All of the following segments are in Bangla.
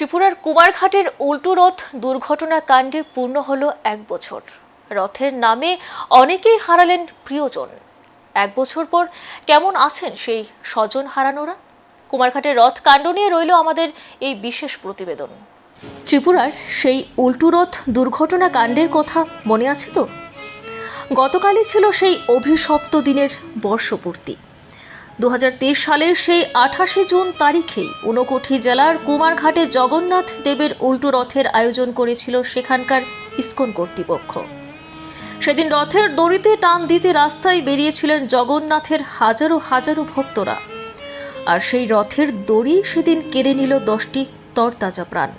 ত্রিপুরার কুমারঘাটের উল্টো রথ দুর্ঘটনা কাণ্ডে পূর্ণ হলো এক বছর। রথের নামে অনেকেই হারালেন প্রিয়জন। এক বছর পর কেমন আছেন সেই স্বজন হারানোরা? কুমারঘাটের রথ কাণ্ড নিয়ে রইল আমাদের এই বিশেষ প্রতিবেদন। ত্রিপুরার সেই উল্টো রথ দুর্ঘটনা কাণ্ডের কথা মনে আছে তো? গতকালই ছিল সেই অভিশপ্ত দিনের বর্ষপূর্তি। দু হাজার তেইশ সালের সেই আঠাশে জুন তারিখেই ঊনকোটি জেলার কুমারঘাটে জগন্নাথ দেবের উল্টো রথের আয়োজন করেছিল সেখানকার ইস্কন কর্তৃপক্ষ। সেদিন রথের দড়িতে টান দিতে রাস্তায় বেরিয়েছিলেন জগন্নাথের হাজারো হাজারো ভক্তরা। আর সেই রথের দড়ি সেদিন কেড়ে নিল দশটি তরতাজা প্রাণ।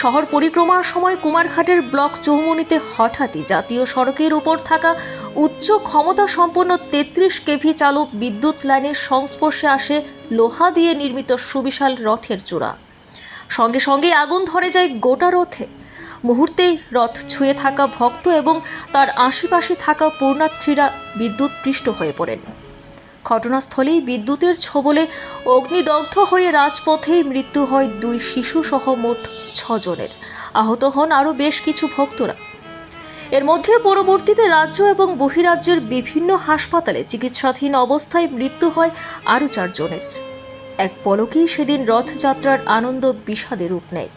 শহর পরিক্রমার সময় কুমারঘাটের ব্লক চৌমুনিতে হঠাৎই জাতীয় সড়কের উপর থাকা উচ্চ ক্ষমতা সম্পন্ন তেত্রিশ কেভি চালক বিদ্যুৎ লাইনের সংস্পর্শে আসে লোহা দিয়ে নির্মিত সুবিশাল রথের চূড়া। সঙ্গে সঙ্গে আগুন ধরে যায় গোটা রথে। মুহূর্তেই রথ ছুঁয়ে থাকা ভক্ত এবং তার আশেপাশে থাকা পূর্ণার্থীরা বিদ্যুৎ পৃষ্ঠ হয়ে পড়েন। ঘটনাস্থলেই বিদ্যুতের ছোবলে অগ্নিদগ্ধ হয়ে রাজপথেই মৃত্যু হয় দুই শিশু সহ মোট ছজনের। আহত হন আরও বেশ কিছু ভক্তরা। এর মধ্যে পরবর্তীতে রাজ্য এবং বহিরাজ্যের বিভিন্ন হাসপাতালে চিকিৎসাধীন অবস্থায় মৃত্যু হয় আরও চারজনের। এক পলকেই সেদিন রথযাত্রার আনন্দ বিষাদে রূপ নেয়।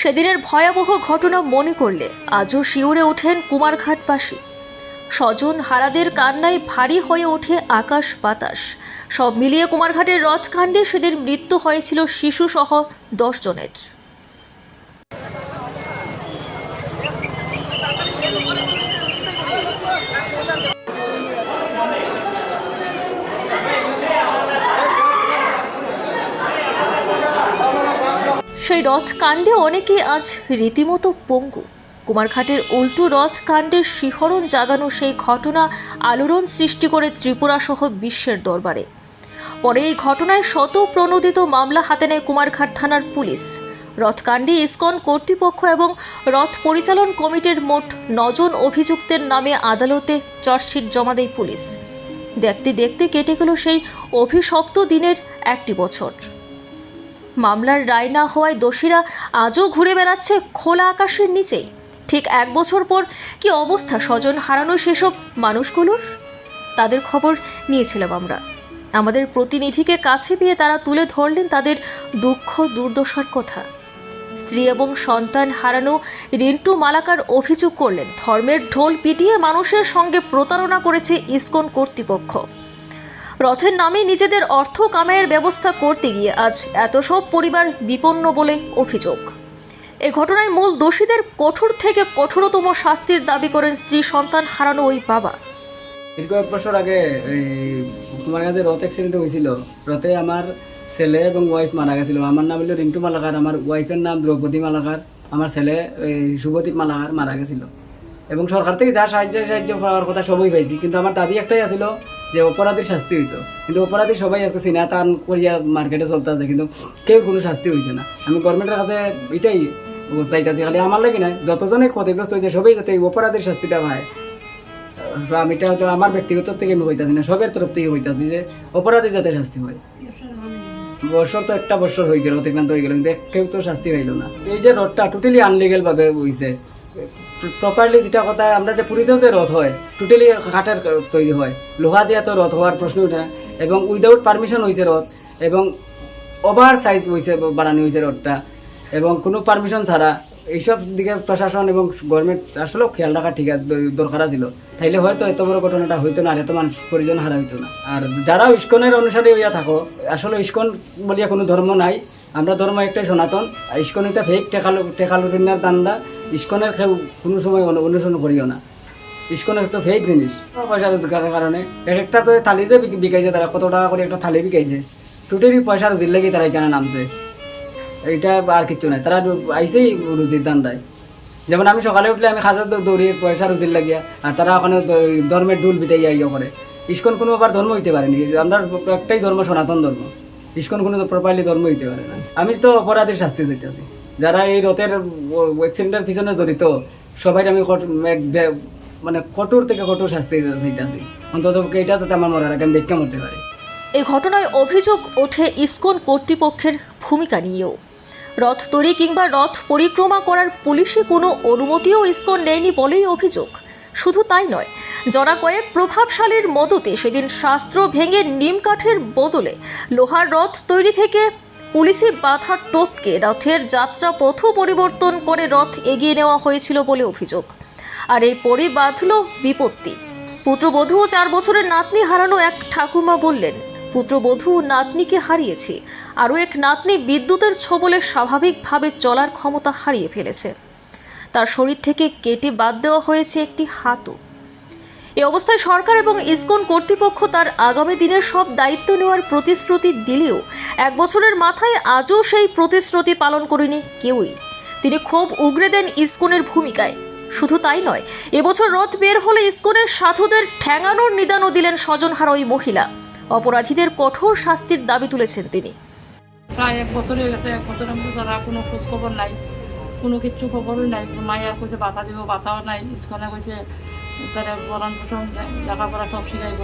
সেদিনের ভয়াবহ ঘটনা মনে করলে আজও শিউরে ওঠেন কুমারঘাটবাসী। স্বজন হারাদের কান্নায় ভারী হয়ে ওঠে আকাশ বাতাস। সব মিলিয়ে কুমারঘাটের রথকাণ্ডে সেদিন মৃত্যু হয়েছিল শিশু সহ সেই রথ কাণ্ডে অনেকেই আজ রীতিমতো পঙ্গু। কুমারঘাটের উল্টো রথ কাণ্ডের শিহরণ জাগানো সেই ঘটনা আলোড়ন সৃষ্টি করে ত্রিপুরা সহ বিশ্বের দরবারে। পরে এই ঘটনায় শত প্রণোদিত মামলা হাতে নেয় কুমারঘাট থানার পুলিশ। রথকাণ্ডে ইসকন কর্তৃপক্ষ এবং রথ পরিচালন কমিটির মোট নজন অভিযুক্তের নামে আদালতে চার্জশিট জমা দেয় পুলিশ। দেখতে দেখতে কেটে গেল সেই অভিশপ্ত দিনের একটি বছর। মামলার রায় না হওয়ায় দোষীরা আজও ঘুরে বেড়াচ্ছে খোলা আকাশের নিচেই। ঠিক এক বছর পর কি অবস্থা স্বজন হারানো সেসব মানুষগুলোর? তাদের খবর নিয়েছিলাম আমরা। আমাদের প্রতিনিধিকে কাছে পেয়ে তারা তুলে ধরলেন তাদের দুঃখ, দুর্দশার কথা। স্ত্রী এবং সন্তান হারানো রিন্টু মালাকার অভিযোগ করলেন, ধর্মের ঢোল পিটিয়ে মানুষের সঙ্গে প্রতারণা করেছে ইসকন কর্তৃপক্ষ। রথের নামে নিজেদের অর্থ কামাইয়ের ব্যবস্থা করতে গিয়ে আজ এত সব পরিবার বিপন্ন বলে অভিযোগ। এ ঘটনায় মূল দোষীদের কঠোর থেকে কঠোরতম শাস্তির দাবি করেন স্ত্রী সন্তান হারানো ওই বাবা। দীর্ঘ এক বছর আগে তোমার কাছে রথ অ্যাক্সিডেন্ট হয়েছিল। রথে আমার ছেলে এবং ওয়াইফ মারা গেছিল। আমার নাম হলো রিন্টু মালাকার, আমার ওয়াইফের নাম দ্রৌপদী মালাকার, আমার ছেলে শুভদীপ মালাকার মারা গেছিল। এবং সরকার থেকে যা সাহায্য সাহায্য পাওয়ার কথা সবই পাইছি। কিন্তু আমার দাবি একটাই আছিল যে অপরাধীর শাস্তি হইতো। কিন্তু অপরাধী সবাই আজকে সিনা টান করিয়া মার্কেটে চলতে আছে কিন্তু কেউ কোনো শাস্তি হয়েছে না। আমি গভর্নমেন্টের কাছে এটাই চাইতেছি, খালি আমার লাগে না যতজনে ক্ষতিগ্রস্ত হয়েছে সবাই যাতে অপরাধীর শাস্তিটা পায়। আমি এটা হয়তো আমার ব্যক্তিগত থেকে আমি হইতাছি না, সবের তরফ থেকে হইতাছি যে অপরাধী যাতে শাস্তি হয় বছর তো একটা বছর হয়ে গেল, অতিক্রান্ত হয়ে গেল, কিন্তু কেউ তো শাস্তি পাইল না। এই যে রথটা টোটালি আনলিগেল ভাবে হইছে। প্রপারলি যেটা কথা আমরা যে পুরীতেও যে রথ হয় টোটালি কাঠের তৈরি হয়। লোহা দিয়া তো রথ হওয়ার প্রশ্ন ওঠে এবং উইদাউট পারমিশন হয়েছে রথ, এবং ওভার সাইজ হয়েছে বানানো হয়েছে রথটা। এবং কোনো পারমিশন ছাড়া, এইসব দিকে প্রশাসন এবং গভর্নমেন্ট আসলেও খেয়াল রাখা ঠিক দরকার ছিল তাইলে হয়তো এত বড় ঘটনাটা হইতো না, আর এত মানুষ পরিজন হারা হইতো না। আর যারা ইস্কনের অনুসারে ইয়া থাকো, আসলে ইস্কন বলিয়া কোনো ধর্ম নাই। আমরা ধর্ম একটাই সনাতন ইস্কন এটা ফেক টেকালো টেকালুটিনার দান্দা। ইস্কনের কেউ কোনো সময় অনুসরণ করিও না। ইস্কনের একটা ফেক জিনিস, পয়সা রোজগারের কারণে। এক একটা তো থালি যে বিকাইছে তারা, কত টাকা করে একটা থালি বিকাইছে। টোটালি পয়সা রুজির লেগে তারা এখানে নামছে। এইটা আর কিচ্ছু নাই। তারা আইসেই রুজির দান দেয় যেমন আমি সকালে উঠলে আমি খাজা দৌড়ি পয়সা রুজির লাগিয়া, আর তারা ওখানে ধর্মের ডুল বিটাই ইয়ে করে। ইস্কন কোনো আবার ধর্ম হইতে পারেনি। আমরা একটাই ধর্ম সনাতন ধর্ম। ইস্কন কোনো প্রপারলি ধর্ম হইতে পারে না। আমি তো অপরাধের শাস্তি চাইতেছি। যারা এই রথের অ্যাক্সিডেন্টের পিছনে জড়িত সবাই আমি মানে কঠোর থেকে কঠোর শাস্তি চাইতেছি। অন্তত এইটা যাতে আমার মনে আমি দেখতে মরতে পারি। এই ঘটনায় অভিযোগ ওঠে ইসকন কর্তৃপক্ষের ভূমিকা নিয়েও। রথ তৈরি কিংবা রথ পরিক্রমা করার পুলিশি কোনো অনুমতিও ইসকন নেয়নি বলেই অভিযোগ। শুধু তাই নয়, জনা কয়েক প্রভাবশালীর মদতে সেদিন শাস্ত্র ভেঙে নিম কাঠের বদলে লোহার রথ তৈরি থেকে পুলিশি বাধা টোপকে রথের যাত্রা পথ পরিবর্তন করে রথ এগিয়ে নেওয়া হয়েছিল বলে অভিযোগ। আর এই পরে বাঁধল বিপত্তি। পুত্রবধূ চার বছরের নাতনি হারানো এক ঠাকুমা বললেন, পুত্রবধূ নাতনিকে হারিয়েছি। আরও এক নাতনি বিদ্যুতের ছবলে স্বাভাবিকভাবে চলার ক্ষমতা হারিয়ে ফেলেছে। তার শরীর থেকে কেটে বাদ দেওয়া হয়েছে একটি হাতও। এ অবস্থায় সরকার এবং ইসকন কর্তৃপক্ষ তার আগামী দিনের সব দায়িত্ব নেওয়ার প্রতিশ্রুতি দিলেও এক বছরের মাথায় আজও সেই প্রতিশ্রুতি পালন করেনি কেউই। তিনি ক্ষোভ উগরে দেন ইসকনের ভূমিকায়। শুধু তাই নয়, এবছর রথ বের হলে ইসকনের সাধুদের ঠ্যাঙানোর নিদানও দিলেন স্বজনহারা ওই মহিলা। অপরাধীদের কঠোর শাস্তির দাবি তুলেছেন তিনি। প্রায় এক বছর হয়ে গেছে, এক বছর আমি তারা কোনো খোঁজখবর নাই, কোনো কিচ্ছু খবরই নাই, মায়ের কইছে বাতা দিব বাতাও নাই স্কুলে কইছে তারা বরণ পোষণ লেখাপড়া সব শিখাইব।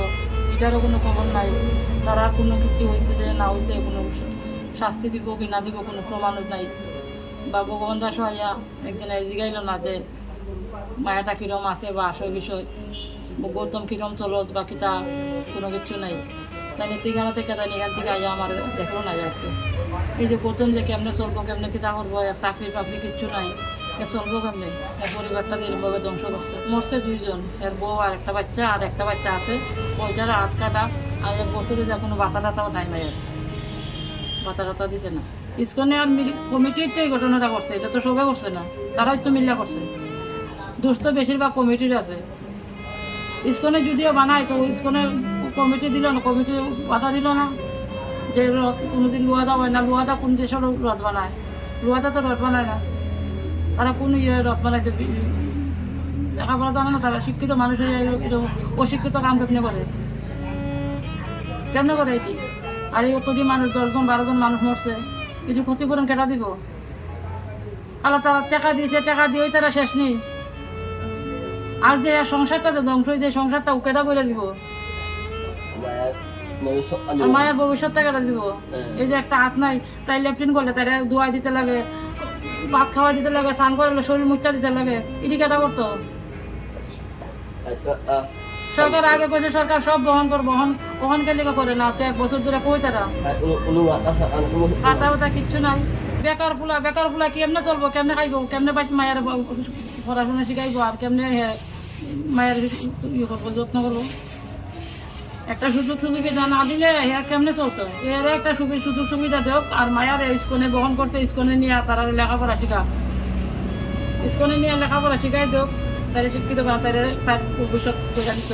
এটারও কোনো খবর নাই। তারা কোনো কিছু হয়েছে যে না হয়েছে কোনো শাস্তি দিব কি না দিব কোনো প্রমাণও নাই। বা ভগবান দাস আইয়া একদিন জিগাইল না যে, মায়াটা কিরম আছে বা আসল বিষয় গৌতম কিরম চলস বা কিতা, কোনো কিছু নাই। তাই তিগানা থেকে তাই এখান থেকে আইয়া আমার দেখল না যাচ্ছে এই যে গৌতম যে কেমনে চলবো, কেমনে কিতা করব চাকরি বাকরি কিচ্ছু নাই। এ চলবো পরিবারটা ধ্বংস করছে। মরছে এর বউ আর একটা বাচ্চা, আর একটা বাচ্চা আছে। কাটা। আর এক বছরে বাতা টাতাও বাতা না। ইস্কনে আর কমিটির তো এই ঘটনাটা করছে। এটা তো করছে না। তো করছে। দোষ তো বেশিরভাগ কমিটির আছে। ইস্কনে যদিও বানায়, তো ইস্কনে কমিটি দিল না। কমিটি বাধা দিল না। যে রথ কোনোদিন লুয়াদা হয় না। লুয়াদা কোন দেশের রথ বানায়। লুয়াদা তো রথ বানায় না। তারা কোন ইয়ে রথ বানাইছে বি- লেখাপড়া জানে না তারা শিক্ষিত মানুষ হয়ে অশিক্ষিত কাম কেমনে করে? কেমনে করে এটি? আর এই অতটি মানুষ দশজন বারোজন মানুষ মরছে এটি ক্ষতিপূরণ কেটা দিব? আল্লাহ তারা টাকা দিয়েছে টাকা দিয়েই তারা শেষ নেই। আর যে সংসারটা যে ধ্বংস হয়েছে সংসারটা কেটা করে দিব? মায়ের ভবিষ্যৎটা কেটে দিব? এই যে একটা হাত নাই তাই লেফটিন করলে তাই দোয়া দিতে লাগে ভাত খাওয়া দিতে লাগে স্নান করলে শরীর মুচ্ছা দিতে লাগে। এটি কেটা করতো সরকার আগে কইছে সরকার সব বহন কর বহন বহন কে করে না? তো এক বছর ধরে কই তারা বাতা কিচ্ছু নাই। বেকার ফুলা বেকার ফুলা কেমনে চলবো কেমনে খাইব কেমনে পাই মায়ের পড়াশোনা শিখাইবো আর কেমনে মায়ের ইয়ে করব যত্ন করব? একটা সুযোগ সুবিধা না দিলে এর কেমনে চলতো? এর একটা সুযোগ সুবিধা দেওক আর মায়ার স্কুলে বহন করছে স্কুলে নিয়ে তারা লেখাপড়া শিখা। স্কুলে নিয়ে লেখাপড়া শিখাই দেওক তারা শিক্ষিত বা তারা তার ভবিষ্যৎ প্রচারিত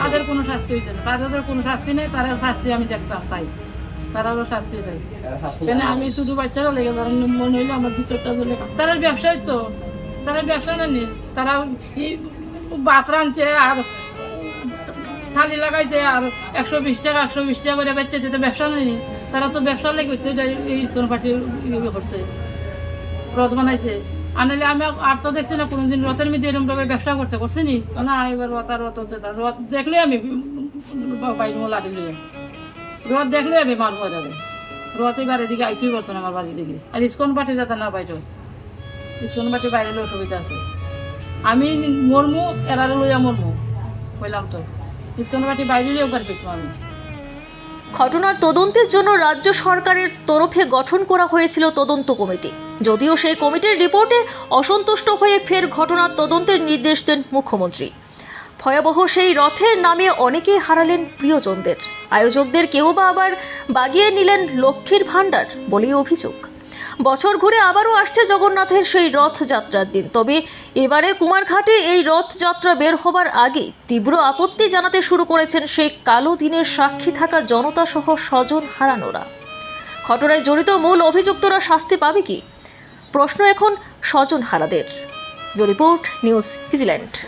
তাদের কোনো শাস্তি হয়েছে না। তাদের কোনো শাস্তি নেই তারা শাস্তি আমি দেখতাম চাই। তারাও শাস্তি চাই। কেন আমি শুধু বাচ্চারা লেগে তারা মনে হইলে আমার ভিতরটা চলে তারা ব্যবসায়ী তো। তারা ব্যবসা নেই। তারা রাঁধছে আর থালি লাগাইছে আর একশো বিশ টাকা, একশো বিশ টাকা করে বেচছে তো ব্যবসা নেই। তারা তো ব্যবসা লেগে এই স্তন পার্টি করছে। রথ বানাইছে। আনলে আমি আর তো দেখছি না, কোনোদিন রথের মধ্যে এরকম ভাবে ব্যবসা করতে করছি নি? না, এবার রথ আর রথ। রথ দেখলে আমি বাইর লাঠি লিয়ে রথ দেখলে আমি মারবো যাবে রথ এবার এদিকে আইতেই পারতো না আমার বাড়ির দিকে। আর ইস্কন পার্টি যাতে না পাইতো। ইস্কন পার্টি বাইরে অসুবিধা আছে। আমি মরমু, এরারে লইয়া মরমু। কইলাম তো। ঘটনার তদন্তের জন্য রাজ্য সরকারের তরফে গঠন করা হয়েছিল তদন্ত কমিটি। যদিও সেই কমিটির রিপোর্টে অসন্তুষ্ট হয়ে ফের ঘটনার তদন্তের নির্দেশ দেন মুখ্যমন্ত্রী। ভয়াবহ সেই রথের নামে অনেকেই হারালেন প্রিয়জনদের। আয়োজকদের কেউ বা আবার বাগিয়ে নিলেন লক্ষ্মীর ভাণ্ডার বলেই অভিযোগ। বছর ঘুরে আবারও আসছে জগন্নাথের সেই রথযাত্রার দিন। তবে এবারে কুমারঘাটে এই রথযাত্রা বের হবার আগে তীব্র আপত্তি জানাতে শুরু করেছেন সেই কালো দিনের সাক্ষী থাকা জনতা সহ স্বজন হারানোরা। ঘটনায় জড়িত মূল অভিযুক্তরা শাস্তি পাবে কি? প্রশ্ন এখন স্বজন হারাদের। Report news vigilante.